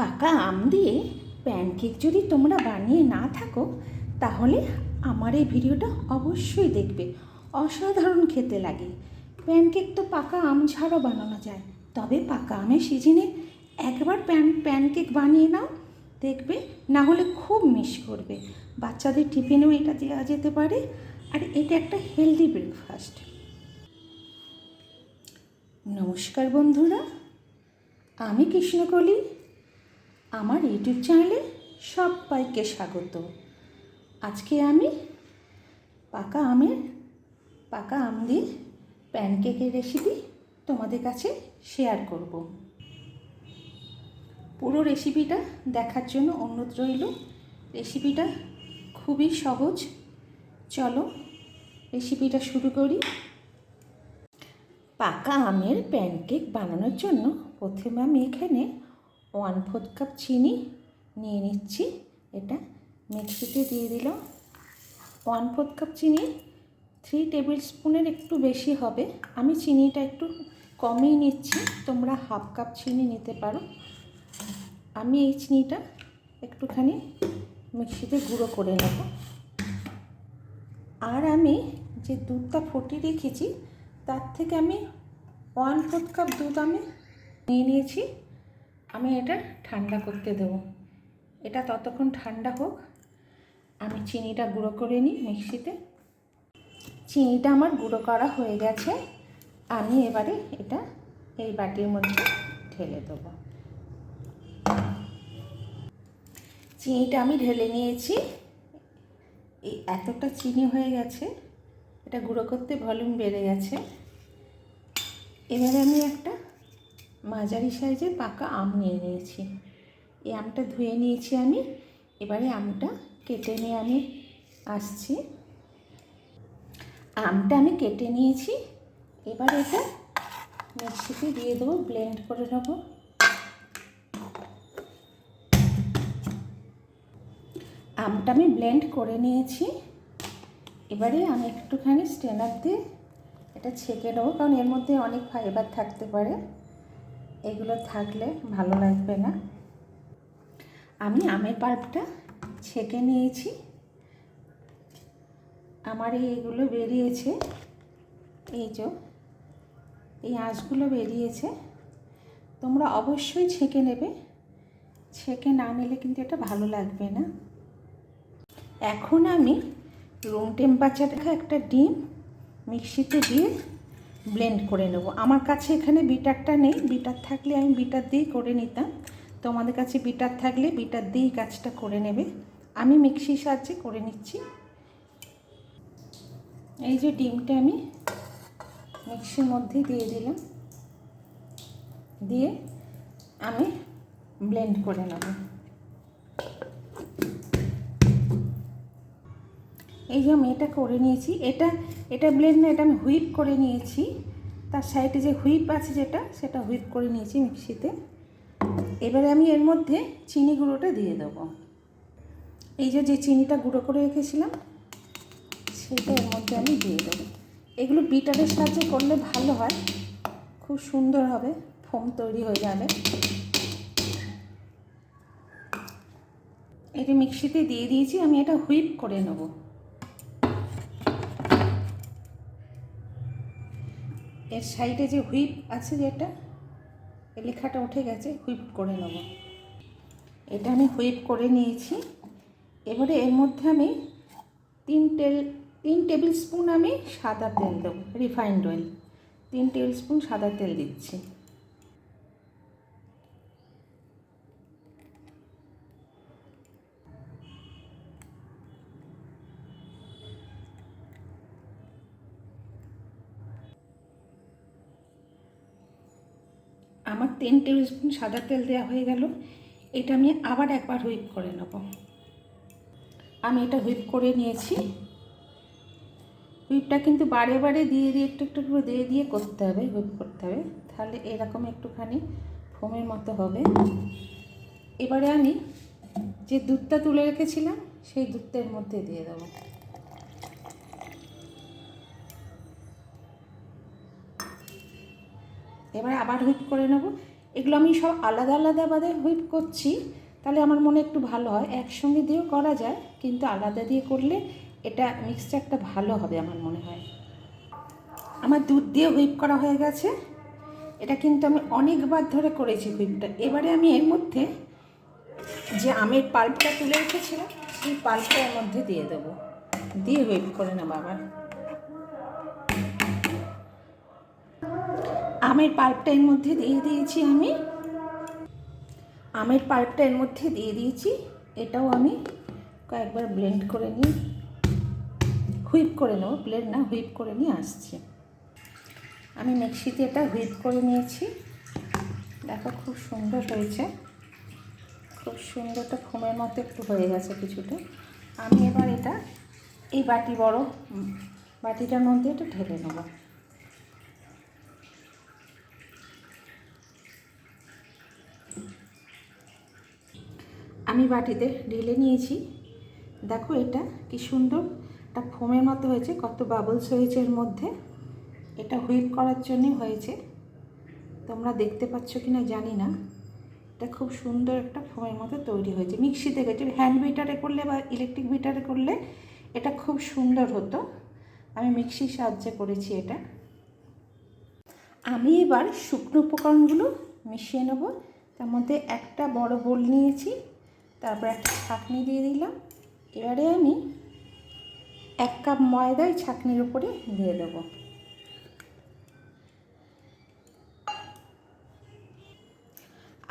পাকা আম দিয়ে প্যানকেক যদি তোমরা বানিয়ে না থাকো, তাহলে আমার এই ভিডিওটা অবশ্যই দেখবে। অসাধারণ খেতে লাগে। প্যানকেক তো পাকা আম ছাড়াও বানানো যায়। তবে পাকা আমের সিজনে একবার প্যান প্যানকেক বানিয়ে নাও, দেখবে না হলে খুব মিস করবে। বাচ্চাদের টিফিনেও এটা দেওয়া যেতে পারে। আর এটা একটা হেলদি ব্রেকফাস্ট নমস্কার বন্ধুরা, আমি কৃষ্ণকলি। আমার ইউটিউব চ্যানেলে সবাইকে স্বাগত। আজকে আমি পাকা আমের, পাকা আম দিয়ে প্যানকেকের রেসিপি তোমাদের কাছে শেয়ার করব। পুরো রেসিপিটা দেখার জন্য অনুরোধ রইল। রেসিপিটা খুবই সহজ। চলো রেসিপিটা শুরু করি। পাকা আমের প্যানকেক বানানোর জন্য প্রথমে আমি এখানে ওয়ান ফোর্থ কাপ চিনি নিয়ে নিচ্ছি। এটা মিক্সিতে দিয়ে দিলাম ওয়ান ফোর্থ কাপ চিনি থ্রি টেবিল স্পুনের একটু বেশি হবে। আমি চিনিটা একটু কমই নিচ্ছি। তোমরা হাফ কাপ চিনি নিতে পারো। আমি এই চিনিটা একটুখানি মিক্সিতে গুঁড়ো করে নেব। আর আমি যে দুধটা ফুটিয়ে রেখেছি, তার থেকে আমি ওয়ান ফোর্থ কাপ দুধ আমি নিয়ে নিয়েছি। আমি এটা ঠান্ডা করতে দেবো। এটা ততক্ষণ ঠান্ডা হোক। আমি চিনিটা গুঁড়ো করে নিই মিক্সিতে। চিনিটা আমার গুঁড়ো করা হয়ে গেছে। আমি এবারে এটা এই বাটির মধ্যে ঢেলে দেবো। চিনিটা আমি ঢেলে নিয়েছি। এই এতটা চিনি হয়ে গেছে। এটা গুঁড়ো করতে ভলিউম বেড়ে গেছে। এবারে আমি একটা মাঝারি সাইজের পাকা আম নিয়ে নিয়েছি। এই আমটা ধুয়ে নিয়েছি আমি। এবারে আমটা কেটে নিয়ে আমি আসছি। আমটা আমি কেটে নিয়েছি। এবার এটা মিক্সিতে দিয়ে দেবো, ব্লেন্ড করে নেব। আমটা আমি ব্লেন্ড করে নিয়েছি। এবারে আমি একটুখানি স্টেনার দিয়ে এটা ছেঁকে নেব, কারণ এর মধ্যে অনেক ফাইবার থাকতে পারে। এগুলো থাকলে ভালো লাগবে না। আমি আমের পাল্পটা ছেঁকে নিয়েছি। আমার এইগুলো বেরিয়েছে। এই যে, এই আঁশগুলো বেরিয়েছে। তোমরা অবশ্যই ছেঁকে নেবে। ছেঁকে না নিলে কিন্তু এটা ভালো লাগবে না। এখন আমি রুম টেম্পারেচার একটা ডিম মিক্সিতে দিয়ে ব্লেন্ড করে নেব। আমার কাছে এখানে বিটারটা নেই। বিটার থাকলে আমি বিটার দিয়েই করে নিতাম। তোমাদের কাছে বিটার থাকলে বিটার দিয়েই কাজটা করে নেবে। আমি মিক্সির সাহায্যে করে নিচ্ছি। এই যে ডিমটা আমি মিক্সির মধ্যে দিয়ে দিলাম। দিয়ে আমি ব্লেন্ড করে নেব। এই যে আমি এটা করে নিয়েছি, এটা এটা ব্লেড না, এটা আমি হুইপ করে নিয়েছি। তার সাইডে যে হুইপ আছে যেটা, সেটা হুইপ করে নিয়েছি মিক্সিতে। এবারে আমি এর মধ্যে চিনি গুঁড়োটা দিয়ে দেবো। এই যে যে চিনিটা গুঁড়ো করে রেখেছিলাম, সেটা এর মধ্যে আমি দিয়ে দেবো। এগুলো বিটারের সাহায্যে করলে ভালো হয়। খুব সুন্দর হবে, ফোম তৈরি হয়ে যাবে। এটা মিক্সিতে দিয়ে দিয়েছি, আমি এটা হুইপ করে নেব। এর সাইডে যে হুইপ আছে যেটা লেখাটা উঠে গেছে, হুইপ করে নেব। এটা আমি হুইপ করে নিয়েছি। এবারে এর মধ্যে আমি তিন টেল, তিন টেবিল স্পুন আমি সাদা তেল দেবো, রিফাইন্ড অয়েল। তিন টেবিল স্পুন সাদা তেল দিচ্ছি আমার তিন টেবিল সাদা তেল দেওয়া হয়ে গেল। এটা আমি আবার একবার হুইপ করে নেব। আমি এটা হুইপ করে নিয়েছি। হুইপটা কিন্তু বারে বারে দিয়ে দিয়ে একটু একটু করে দিয়ে দিয়ে করতে হবে, হুইপ করতে হবে। তাহলে এরকম একটুখানি ফোমের মতো হবে। এবারে আমি যে দুধটা তুলে রেখেছিলাম, সেই দুধটার মধ্যে দিয়ে দেবো। এবার আবার হুইপ করে নেব। এগুলো আমি সব আলাদা আলাদা বাদে হুইপ করছি। তাহলে আমার মনে একটু ভালো হয়। একসঙ্গে দিয়েও করা যায়, কিন্তু আলাদা দিয়ে করলে এটা মিক্সচারটা ভালো হবে আমার মনে হয়। আমার দুধ দিয়ে হুইপ করা হয়ে গেছে। এটা কিন্তু আমি অনেকবার ধরে করেছি হুইপটা। এবারে আমি এর মধ্যে যে আমের পাল্পটা তুলে রেখেছিলাম, সেই পাল্পটা এর মধ্যে দিয়ে দেবো। দিয়ে হুইপ করে নেব আবার। আমের পাল্পটা এর মধ্যে দিয়ে দিয়েছি আমি। আমের পাল্পটা এর মধ্যে দিয়ে দিয়েছি। এটাও আমি কয়েকবার ব্লেন্ড করে নিই হুইপ করে নেব। ব্লেন্ড না হুইপ করে নিয়ে আসছি। আমি মিক্সিতে এটা হুইপ করে নিয়েছি। দেখো খুব সুন্দর হয়েছে। খুব সুন্দরটা ফোমের মতো একটু হয়ে গেছে কিছুটা। আমি এবার এটা, এই বাটি বড়, বাটিটার মধ্যে এটা ঢেলে নেব। আমি বাটিতে ঢেলে নিয়েছি। দেখো এটা কি সুন্দর। একটা ফোমের মতো হয়েছে, কত বাবলস হয়েছে এর মধ্যে। এটা হুইপ করার জন্যই হয়েছে। তোমরা দেখতে পাচ্ছ কি না জানি না। এটা খুব সুন্দর একটা ফোমের মতো তৈরি হয়েছে। মিক্সিতে গেছে হ্যান্ড বিটারে করলে বা ইলেকট্রিক বিটারে করলে এটা খুব সুন্দর হতো। আমি মিক্সির সাহায্যে করেছি এটা। আমি এবার শুকনো উপকরণগুলো মিশিয়ে নেব। তার মধ্যে একটা বড় বোল নিয়েছি। তারপর একটা ছাঁকনি দিয়ে দিলাম। এবারে আমি এক কাপ ময়দা এই ছাঁকনির উপরে দিয়ে দেবো।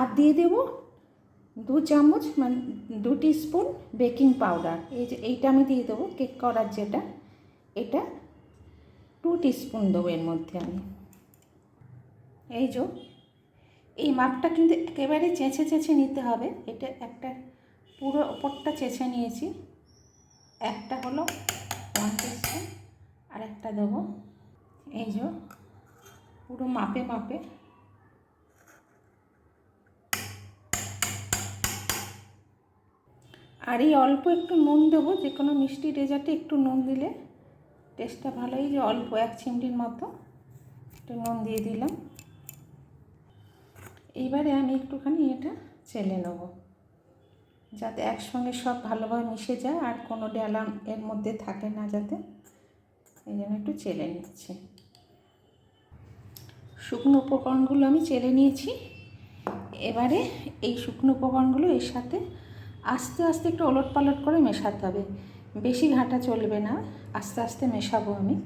আর দিয়ে দেব দু চামচ মানে দু স্পুন বেকিং পাউডার। এই যে এইটা আমি দিয়ে দেবো, কেক করার যেটা, এটা টু স্পুন দেবো এর মধ্যে আমি। এই যে, এই মাপটা কিন্তু একেবারে চেঁচে চেঁচে নিতে হবে। এটা একটা পুরো ওপরটা চেঁচে নিয়েছি। একটা হলো ওয়ান টিস্পুন আর একটা দেবো। এই যে পুরো মাপে মাপে। আর এই অল্প একটু নুন দেবো, যে কোনো মিষ্টি ডেজার্টে একটু নুন দিলে টেস্টটা ভালোই যে অল্প, এক চিমটির মতো। একটু নুন দিয়ে দিলাম। এইবারে আমি একটুখানি এটা চেলে নেব। যাতে একসঙ্গে সব ভালোভাবে মিশে যায় আর কোনো ডেলা এর মধ্যে থাকে না যাতে। এই জন্য একটু চেলে নিচ্ছি। শুকনো উপকরণগুলো আমি চেলে নিয়েছি। এবারে এই শুকনো উপকরণগুলো এর সাথে আস্তে আস্তে একটু ওলট পালট করে মেশাতে হবে। বেশি ঘাঁটা চলবে না, আস্তে আস্তে মেশাবো আমি।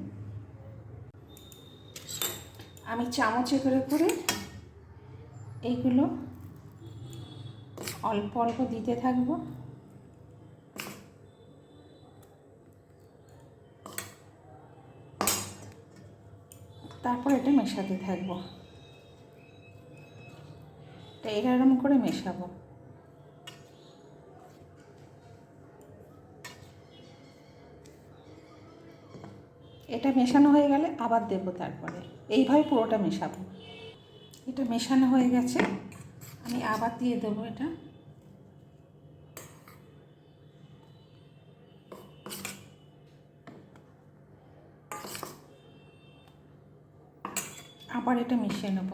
আমি চামচে করে করে এইগুলো অল্প অল্প দিতে থাকব। তারপর এটা মেশাতে থাকব। তো এরকম করে মেশাবো। এটা মেশানো হয়ে গেলে আবার দেবো তারপরে। এইভাবে পুরোটা মেশাবো। এটা মেশানো হয়ে গেছে। আমি আবার দিয়ে দেবো এটা। আবার এটা মিশিয়ে নেব।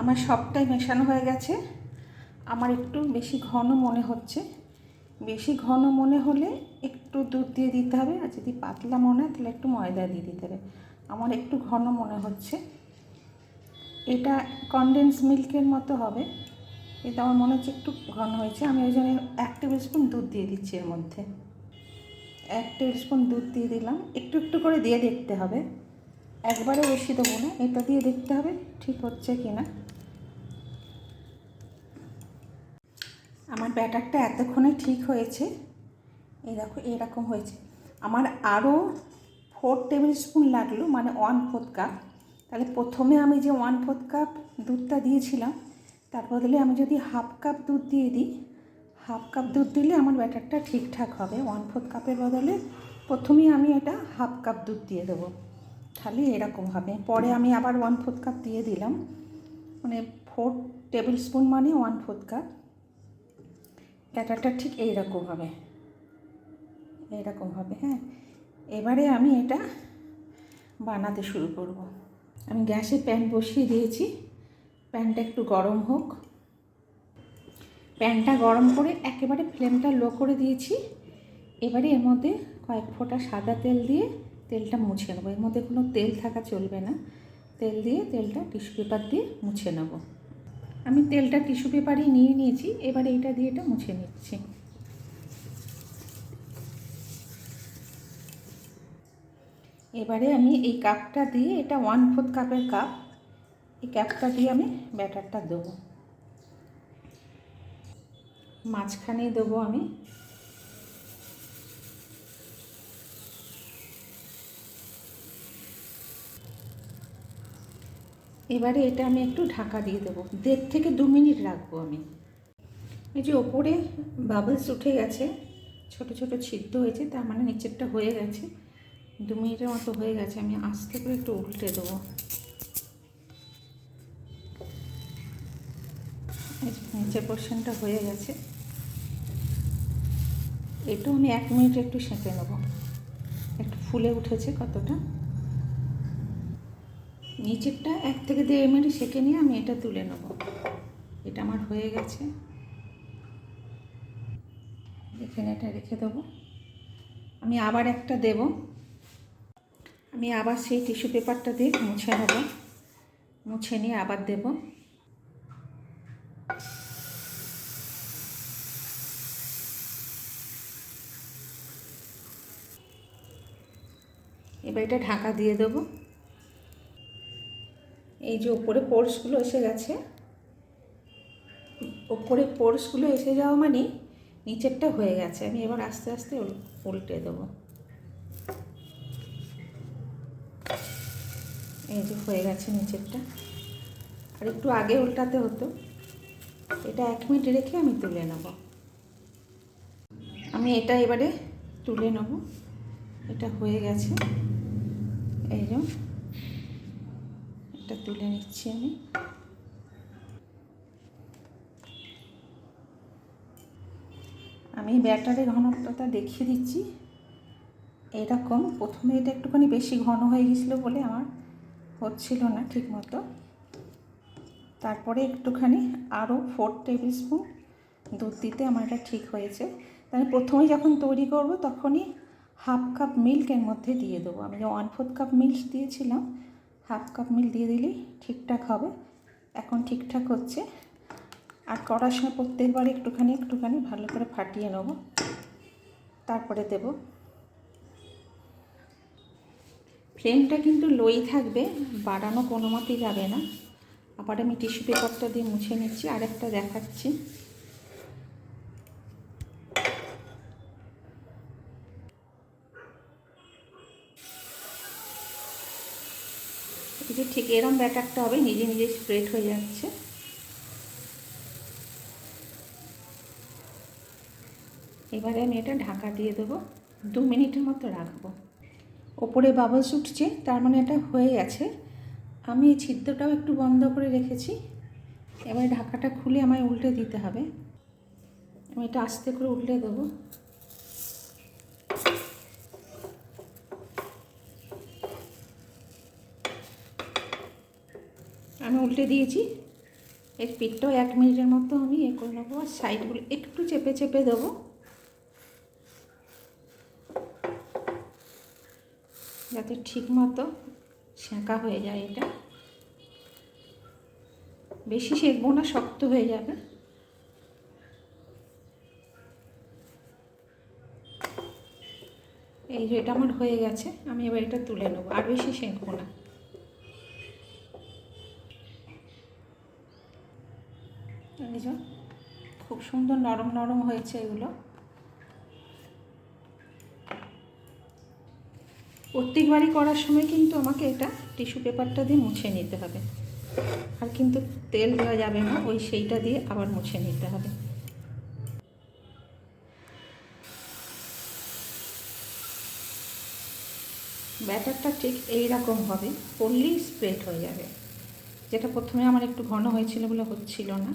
আমার সবটাই মেশানো হয়ে গেছে। আমার একটু বেশি ঘন মনে হচ্ছে। বেশি ঘন মনে হলে একটু দুধ দিয়ে দিতে হবে, আর যদি পাতলা মনে হয় তাহলে একটু ময়দা দিয়ে দিতে হবে। আমার একটু ঘন মনে হচ্ছে। এটা কনডেন্স মিল্কের মতো হবে। এটা আমার মনে হচ্ছে একটু ঘন হয়েছে। আমি ওই জন্য এক টেবিল স্পুন দুধ দিয়ে দিচ্ছি এর মধ্যে। এক টেবিল স্পুন দুধ দিয়ে দিলাম। একটু একটু করে দিয়ে দেখতে হবে। একবারে বেশি দেবো না। এটা দিয়ে দেখতে হবে ঠিক হচ্ছে কি না আমার ব্যাটারটা এতক্ষণে ঠিক হয়েছে। এই দেখো এরকম হয়েছে। আমার আরও ফোর টেবিল স্পুন লাগল মানে ওয়ান ফোর্থ কাপ তাহলে প্রথমে আমি যে ওয়ান ফোর্থ কাপ দুধটা দিয়েছিলাম, তার বদলে আমি যদি হাফ কাপ দুধ দিয়ে দিই হাফ কাপ দুধ দিলে আমার ব্যাটারটা ঠিকঠাক হবে। ওয়ান ফোর্থ কাপের বদলে প্রথমেই আমি এটা হাফ কাপ দুধ দিয়ে দেবো। তাহলে এরকম হবে। পরে আমি আবার ওয়ান ফোর্থ কাপ দিয়ে দিলাম। মানে ফোর টেবিল স্পুন মানে ওয়ান ফোর্থ কাপ ব্যাটারটা ঠিক এইরকম হবে। এইরকম হবে হ্যাঁ? এবারে আমি এটা বানাতে শুরু করব। আমি গ্যাসে প্যান বসিয়ে দিয়েছি। প্যানটা একটু গরম হোক। প্যানটা গরম করে একেবারে ফ্লেমটা লো করে দিয়েছি। এবারে এর মধ্যে কয়েক ফোঁটা সাদা তেল দিয়ে তেলটা মুছে নেব। এর মধ্যে কোনো তেল থাকা চলবে না। তেল দিয়ে তেলটা টিস্যু পেপার দিয়ে মুছে নেব। আমি তেলটা টিস্যু পেপারই নিয়ে নিয়েছি, এবারে এইটা দিয়ে এটা মুছে নিচ্ছি। এবারে আমি এই কাপটা দিয়ে, এটা ওয়ান ফোর্থ কাপের কাপ, এই কাপটা দিয়ে আমি ব্যাটারটা দেবো। মাঝখানে দেবো আমি এবারে এটা আমি একটু ঢাকা দিয়ে দেবো। দেড় থেকে দু মিনিট রাখব আমি। এই যে ওপরে বাবলস উঠে গেছে, ছোট ছোট ছিদ্র হয়েছে, তার মানে নিচেরটা হয়ে গেছে। দু মিনিটের মতো হয়ে গেছে, আমি আস্তে করে একটু উল্টে দেবো। নিচের পোর্শনটা হয়ে গেছে। এটাও আমি এক মিনিট একটু সেঁকে নেব। একটু ফুলে উঠেছে কতটা। নিচেরটা এক থেকে দেড় মিনিট সেঁকে নিয়ে আমি এটা তুলে নেব। এটা আমার হয়ে গেছে। এখানে এটা রেখে দেবো। আমি আবার একটা দেব। আমি আবার সেই টিস্যু পেপারটা দিয়ে মুছে নেব। মুছে নিয়ে আবার দেব। এবার এটা ঢাকা দিয়ে দেবো। এই যে ওপরে পোর্সগুলো এসে গেছে ওপরে পোর্সগুলো এসে যাওয়া মানে নিচেরটা হয়ে গেছে। আমি এবার আস্তে আস্তে উল্টে দেবো। এই যে হয়ে গেছে নিচেরটা। আর একটু আগে উল্টাতে হতো। এটা এক মিনিট রেখে আমি তুলে নেব। আমি এটা এবারে তুলে নেব। এটা হয়ে গেছে। এই যে এটা তুলে নিচ্ছি আমি। আমি ব্যাটারের ঘনত্বটা দেখিয়ে দিচ্ছি। এরকম, প্রথমে এটা একটুখানি বেশি ঘন হয়ে গেছিল বলে আমার হচ্ছিল না ঠিক মতো তারপরে একটুখানি আরও ফোর টেবিল স্পুন দুধ দিতে আমার এটা ঠিক হয়েছে। তাহলে প্রথমে যখন তৈরি করব তখনই হাফ কাপ মিল্ক এর মধ্যে দিয়ে দেবো। আমি যে ওয়ান ফোর্থ কাপ মিল্ক দিয়েছিলাম হাফ কাপ মিল দিয়ে দিলেই ঠিকঠাক হবে। এখন ঠিকঠাক হচ্ছে। আর করার সময় প্রত্যেকবার একটুখানি একটুখানি ভালো করে ফাটিয়ে নেব। তারপরে দেব। ফ্লেমটা কিন্তু লোই থাকবে, বাড়ানো কোনো মতেই যাবে না। আবার আমি টিস্যু পেপারটা দিয়ে মুছে নিচ্ছি, আরেকটা দেখাচ্ছি। ঠিক এরম ব্যাটারটা হবে, নিজে নিজে স্প্রেড হয়ে যাচ্ছে। এবারে আমি এটা ঢাকা দিয়ে দেবো, দু মিনিটের মতো রাখব। ওপরে বাবলস উঠছে তার মানে এটা হয়ে গেছে। আমি এই ছিদ্রটাও একটু বন্ধ করে রেখেছি। এবার ঢাকাটা খুলে আমায় উল্টে দিতে হবে। আমি এটা আস্তে করে উল্টে দেবো আমি উল্টে দিয়েছি। এর পিঠটাও এক মিনিটের মতো আমি এ করে নেব আর সাইডগুলো একটু চেপে চেপে দেবো। যাতে ঠিক মতো সেঁকা হয়ে যায় এটা। বেশি সেঁকবো না, শক্ত হয়ে যাবে। এই যে এটা আমার হয়ে গেছে, আমি এবার এটা তুলে নেব, আর বেশি সেঁকবো না। যে খুব সুন্দর নরম নরম হয়েছে এগুলো। প্রত্যেকবারই করার সময় কিন্তু আমাকে এটা টিস্যু পেপারটা দিয়ে মুছে নিতে হবে। আর কিন্তু তেল দেওয়া যাবে না, ওই সেইটা দিয়ে আবার মুছে নিতে হবে। ব্যাটারটা ঠিক এই রকম হবে পড়লেই স্প্রেড হয়ে যাবে। যেটা প্রথমে আমার একটু ঘন হয়েছিল বলে হচ্ছিল না।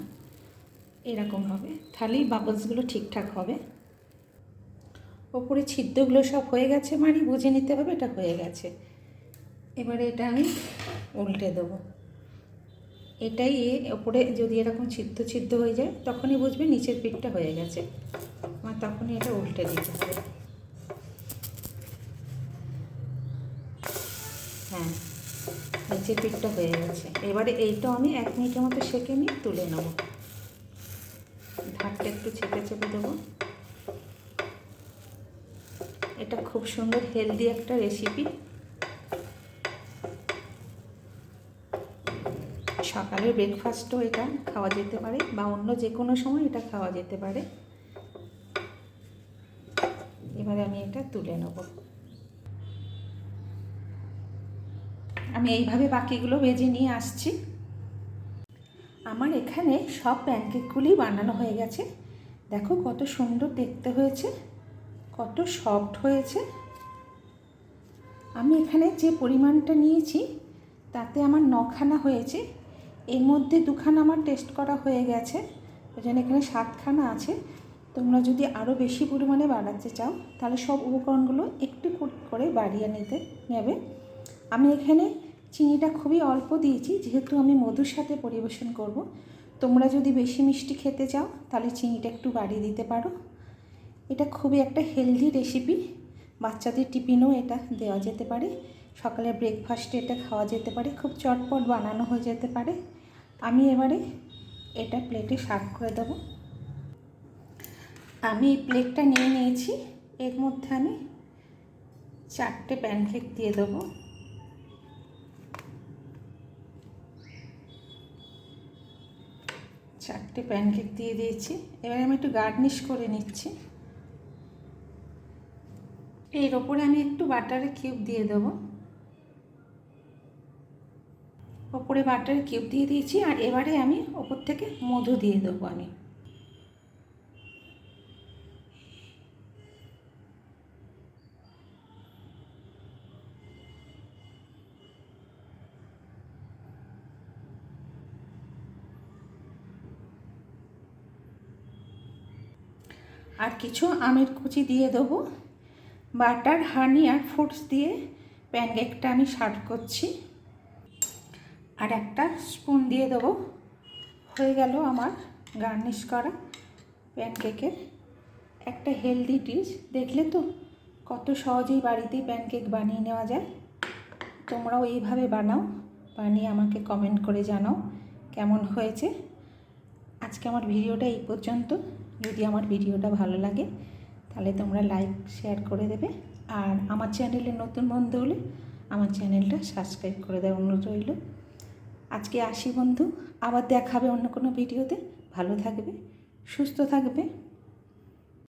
এরকম হবে। তাহলেই বাবলসগুলো ঠিকঠাক হবে। ওপরে ছিদ্রগুলো সব হয়ে গেছে মানে বুঝে নিতে হবে, এটা হয়ে গেছে। এবারে এটা আমি উল্টে দেবো। এটাই এ, ওপরে যদি এরকম ছিদ্র ছিদ্র হয়ে যায়, তখনই বুঝবে নিচের পিঠটা হয়ে গেছে। আমার তখনই এটা উল্টে দিতে হবে। হ্যাঁ নিচের পিঠটা হয়ে গেছে। এবারে এইটা আমি এক মিনিটের মতো সেঁকে নিয়ে তুলে নেব। ধারটা একটু চেপে চেপে দেবো। এটা খুব সুন্দর হেলদি একটা রেসিপি সকালের ব্রেকফাস্টও এটা খাওয়া যেতে পারে বা অন্য যে কোনো সময় এটা খাওয়া যেতে পারে। এবারে আমি এটা তুলে নেব। আমি এইভাবে বাকিগুলো ভেজে নিয়ে আসছি। আমার এখানে সব প্যানকেকগুলি বানানো হয়ে গেছে। দেখো কত সুন্দর দেখতে হয়েছে, কত সফট হয়েছে। আমি এখানে যে পরিমাণটা নিয়েছি, তাতে আমার নখানা হয়েছে। এর মধ্যে দুখানা আমার টেস্ট করা হয়ে গেছে, ওই জন্য এখানে সাতখানা আছে। তোমরা যদি আরও বেশি পরিমাণে বাড়াতে চাও, তাহলে সব উপকরণগুলো একটু করে বাড়িয়ে নিতে, নেবে। আমি এখানে চিনিটা খুবই অল্প দিয়েছি, যেহেতু আমি মধুর সাথে পরিবেশন করব। তোমরা যদি বেশি মিষ্টি খেতে চাও, তাহলে চিনিটা একটু বাড়িয়ে দিতে পারো। এটা খুবই একটা হেলদি রেসিপি। বাচ্চাদের টিফিনেও এটা দেওয়া যেতে পারে। সকালে ব্রেকফাস্টে এটা খাওয়া যেতে পারে। খুব চটপট বানানো হয়ে যেতে পারে। আমি এবারে এটা প্লেটে সার্ভ করে দেবো। আমি এই প্লেটটা নিয়ে নিয়েছি। এর মধ্যে আমি চারটে প্যানকেক দিয়ে দেবো। চারটে প্যানকেক দিয়ে দিয়েছি। এবারে আমি একটু গার্নিশ করে নিচ্ছি। এর ওপরে আমি একটু বাটারের কিউব দিয়ে দেব। ওপরে বাটারের কিউব দিয়ে দিয়েছি আর এবারে আমি ওপর থেকে মধু দিয়ে দেবো আমি আর কিছু আমের কুচি দিয়ে দেবো। বাটার হানি আর ফ্রুটস দিয়ে প্যানকেকটা আমি সার্ভ করছি। আর একটা স্পুন দিয়ে দেবো। হয়ে গেল আমার গার্নিশ করা প্যানকেকের একটা হেলদি ডিশ দেখলে তো কত সহজেই বাড়িতেই প্যানকেক বানিয়ে নেওয়া যায়। তোমরাও এইভাবে বানাও, বানিয়ে আমাকে কমেন্ট করে জানাও কেমন হয়েছে। আজকে আমার ভিডিওটা এই পর্যন্ত। যদি আমার ভিডিওটা ভালো লাগে, তাহলে তোমরা লাইক শেয়ার করে দেবে। আর আমার চ্যানেলে নতুন বন্ধু হলে আমার চ্যানেলটা সাবস্ক্রাইব করে দেওয়ার অনুরোধ রইল। আজকে আসি বন্ধু, আবার দেখাবে অন্য কোনো ভিডিওতে। ভালো থাকবে, সুস্থ থাকবে।